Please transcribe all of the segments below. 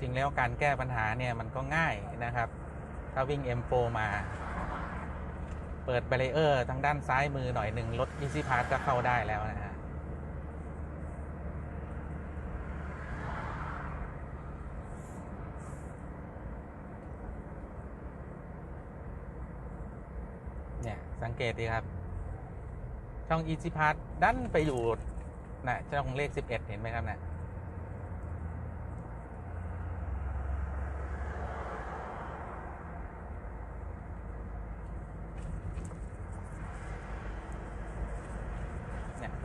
จริงแล้วการแก้ปัญหาเนี่ยมันก็ง่ายนะครับ ถ้าวิ่ง M4 มา เปิด b บ r เออร์ทางด้านซ้ายมือหน่อยหนึ่งรถ Easy Pass ก็เข้าได้แล้วนะฮะเนี่ยสังเกตดีครับ ช่อง Easy Pass ดันไปอยู่นะช่องเลข 11 เห็นไหมครับนะเ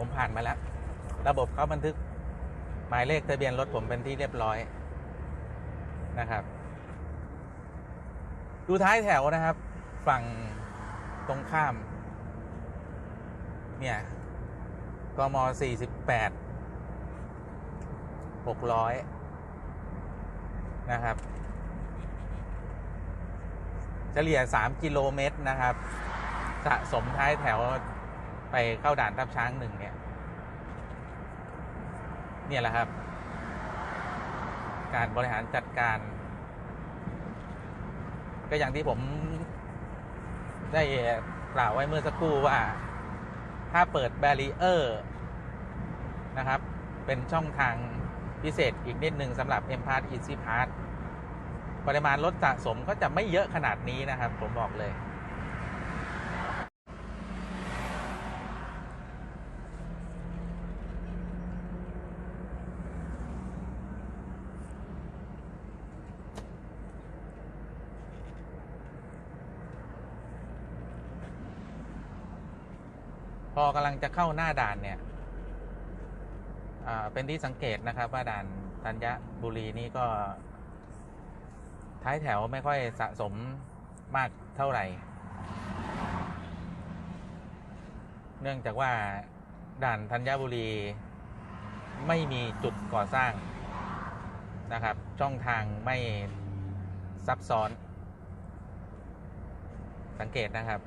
ผมผ่านมาแล้ว ระบบเขาบันทึกหมายเลขทะเบียนรถผมเป็นที่เรียบร้อยนะครับ ดูท้ายแถวนะครับ ฝั่งตรงข้าม เนี่ยกมสี่สิบแปดหกร้อยนะครับ เฉลี่ยสามกิโลเมตรนะครับ สะสมท้ายแถว ไปเข้าด่านทับช้างหนึ่งเนี่ย เนี่ยแหละครับ การบริหารจัดการ ก็อย่างที่ผมได้กล่าวไว้เมื่อสักครู่ว่า ถ้าเปิดแบรีเออร์นะครับ เป็นช่องทางพิเศษอีกนิดหนึ่งสำหรับ M Pass Easy Pass ปริมาณรถสะสมก็จะไม่เยอะขนาดนี้นะครับ ผมบอกเลย พอกำลังจะเข้าหน้าด่านเนี่ยเป็นที่สังเกตนะครับ ว่าด่านธัญบุรีนี่ก็ ท้ายแถวไม่ค่อยสะสมมากเท่าไหร่ เนื่องจากว่าด่านธัญบุรีไม่มีจุดก่อสร้างนะครับ ช่องทางไม่ซับซ้อน สังเกตนะครับ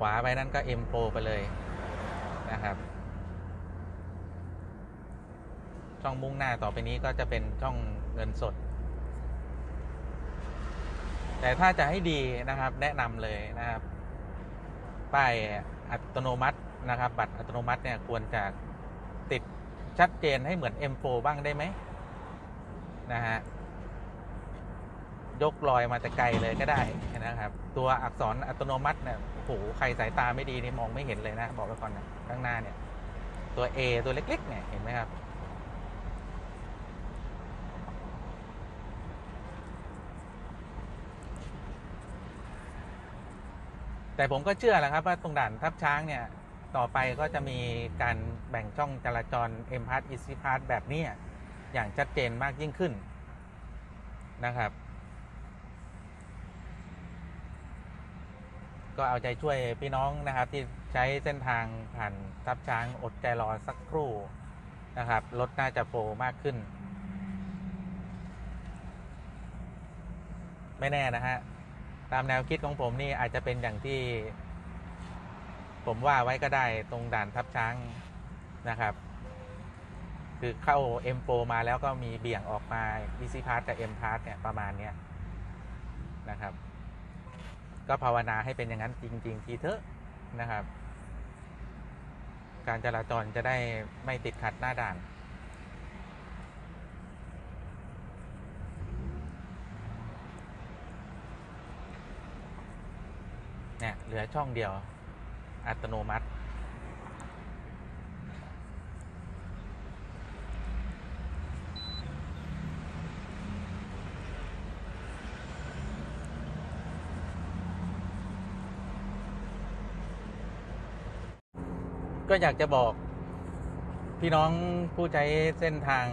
ขวาไปนั่นก็ M4 ไปเลยนะครับ ช่องมุ่งหน้าต่อไปนี้ก็จะเป็นช่องเงินสด แต่ถ้าจะให้ดีนะครับ แนะนำเลยนะครับป้ายอัตโนมัตินะครับ บัตรอัตโนมัติเนี่ยควรจะติดชัดเจนให้เหมือน M4 บ้างได้ไหมนะฮะยกลอยมาแต่ไกลเลยก็ได้นะครับ ตัวอักษรอัตโนมัติเนี่ย หใครสายตาไม่ดีนี่มองไม่เห็นเลยนะ บอกไว้ก่อนนะข้างหน้าเนี่ย ตัว A ตัวเล็ก ๆ เนี่ยเห็นไหมครับ แต่ผมก็เชื่อแหละครับ ว่าตรงด่านทับช้างเนี่ย ต่อไปก็จะมีการแบ่งช่องจราจร M p a s e Easy Pass แบบนี้อย่างชัดเจนมากยิ่งขึ้นนะครับ ก็เอาใจช่วยพี่น้องนะครับ ที่ใช้เส้นทางผ่านทับช้างอดใจรอสักครู่นะครับรถน่าจะโฟลว์มากขึ้น ไม่แน่นะฮะ ตามแนวคิดของผมนี่อาจจะเป็นอย่างที่ ผมว่าไว้ก็ได้ตรงด่านทับช้างนะครับ คือเข้า M4 มาแล้วก็มีเบี่ยงออกมา Easy Pass กับ M Pass เนี่ยประมาณเนี้ยนะครับ ก็ภาวนาให้เป็นอย่างนั้นจริง ๆ ทีเถอะนะครับ การจราจรจะได้ไม่ติดขัดหน้าด่าน เนี่ยเหลือช่องเดียว อัตโนมัติ ก็อยากจะบอก พี่น้องผู้ใช้เส้นทาง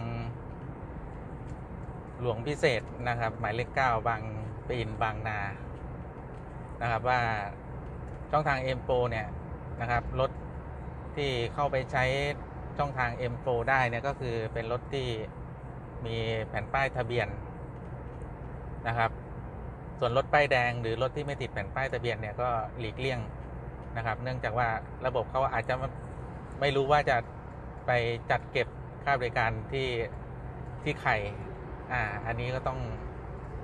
หลวงพิเศษนะครับ หมายเลขเก้าบางปีนบางนานะครับว่าช่องทาง M4 เนี่ยนะครับรถที่เข้าไปใช้ช่องทาง M4 ได้เนี่ยก็คือเป็นรถที่มีแผ่นป้ายทะเบียนนะครับ ส่วนรถป้ายแดงหรือรถที่ไม่ติดแผ่นป้ายทะเบียนเนี่ยก็หลีกเลี่ยงนะครับ เนื่องจากว่าระบบเขาอาจจะ ไม่รู้ว่าจะไปจัดเก็บค่าบริการที่ที่ใครอ่า อันนี้ก็ต้อง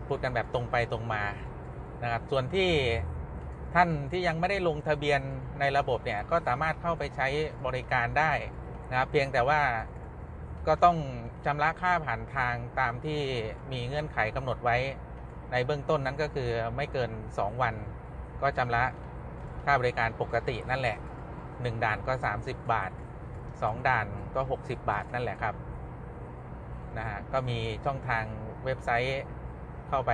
พูดกันแบบตรงไปตรงมานะครับ ส่วนที่ท่านที่ยังไม่ได้ลงทะเบียนในระบบเนี่ย ก็สามารถเข้าไปใช้บริการได้นะครับ เพียงแต่ว่าก็ต้องชำระค่าผ่านทางตามที่มีเงื่อนไขกำหนดไว้ ในเบื้องต้นนั้นก็คือไม่เกิน 2 วัน ก็ชำระค่าบริการปกตินั่นแหละ 1 ด่านก็ 30 บาท 2 ด่านก็ 60 บาทนั่นแหละครับนะฮะก็มีช่องทางเว็บไซต์เข้าไป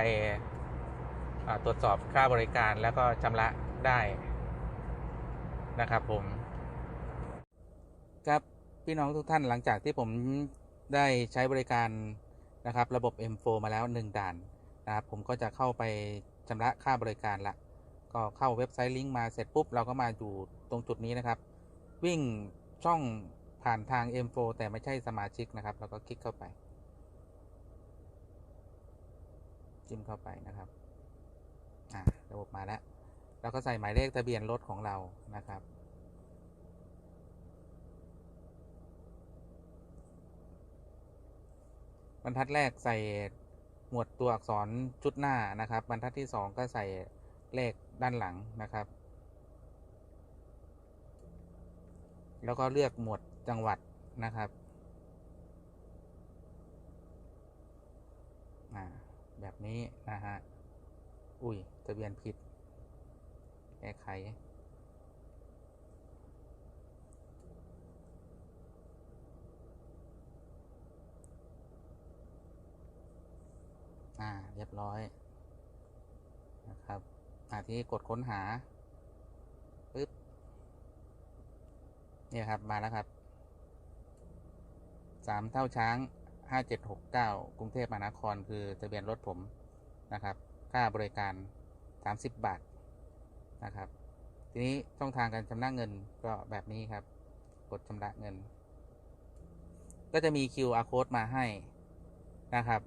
าตรวจสอบค่าบริการแล้วก็ชำระได้นะครับผมครับพี่น้องทุกท่านหลังจากที่ผมได้ใช้บริการนะครับ ระบบ M4 มาแล้ว 1 ด่านนะครับผมก็จะเข้าไปชำระค่าบริการละ ก็เข้าเว็บไซต์ลิงก์มาเสร็จปุ๊บเราก็มาอยู่ตรงจุดนี้นะครับ วิ่งช่องผ่านทาง M4 แต่ไม่ใช่สมาชิกนะครับ แล้วก็คลิกเข้าไป จิ้มเข้าไปนะครับอ่าระบบมาแล้วแล้วก็ใส่หมายเลขทะเบียนรถของเรานะครับ บรรทัดแรกใส่หมวดตัวอักษรชุดหน้านะครับ บรรทัดที่สองก็ใส่ เลขด้านหลังนะครับ แล้วก็เลือกหมวดจังหวัดนะครับแบบนี้นะฮะ อุ้ยทะเบียนผิด แก้ไข อ่า เรียบร้อยนะครับ อ่าทีนี้กดค้นหาปึ๊บเนี่ยครับมาแล้วครับสามเท่าช้างห้าเจ็ดหกเก้ากรุงเทพมหานครคือทะเบียนรถผมนะครับ ค่าบริการสามสิบบาทนะครับ ทีนี้ช่องทางการชำระเงินก็แบบนี้ครับ กดชำระเงิน ก็จะมี QR code มาให้นะครับ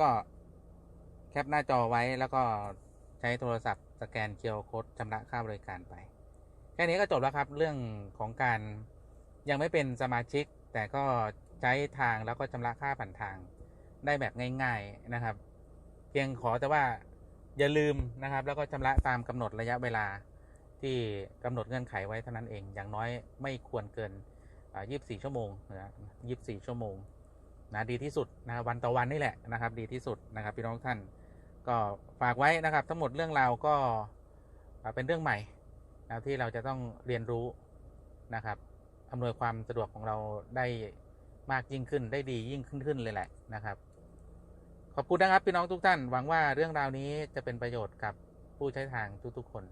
ก็แคปหน้าจอไว้แล้วก็ ใช้โทรศัพท์สแกน QR code ชำระค่าบริการไป แค่นี้ก็จบแล้วครับเรื่องของการยังไม่เป็นสมาชิก แต่ก็ใช้ทางแล้วก็ชำระค่าผ่านทางได้แบบง่ายๆนะครับ เพียงขอแต่ว่าอย่าลืมนะครับ แล้วก็ชำระตามกำหนดระยะเวลาที่กำหนดเงื่อนไขไว้เท่านั้นเอง อย่างน้อยไม่ควรเกิน 24 ชั่วโมงนะ24 ชั่วโมงนะดีที่สุดนะวันต่อวันนี่แหละนะครับ ดีที่สุดนะครับพี่น้องท่าน ก็ฝากไว้นะครับ ทั้งหมดเรื่องราวก็เป็นเรื่องใหม่นะที่เราจะต้องเรียนรู้นะครับอำนวยความสะดวกของเราได้มากยิ่งขึ้นได้ดียิ่งขึ้นขึ้นเลยแหละนะครับ ขอบคุณนะครับพี่น้องทุกท่าน หวังว่าเรื่องราวนี้จะเป็นประโยชน์กับผู้ใช้ทางทุกๆคน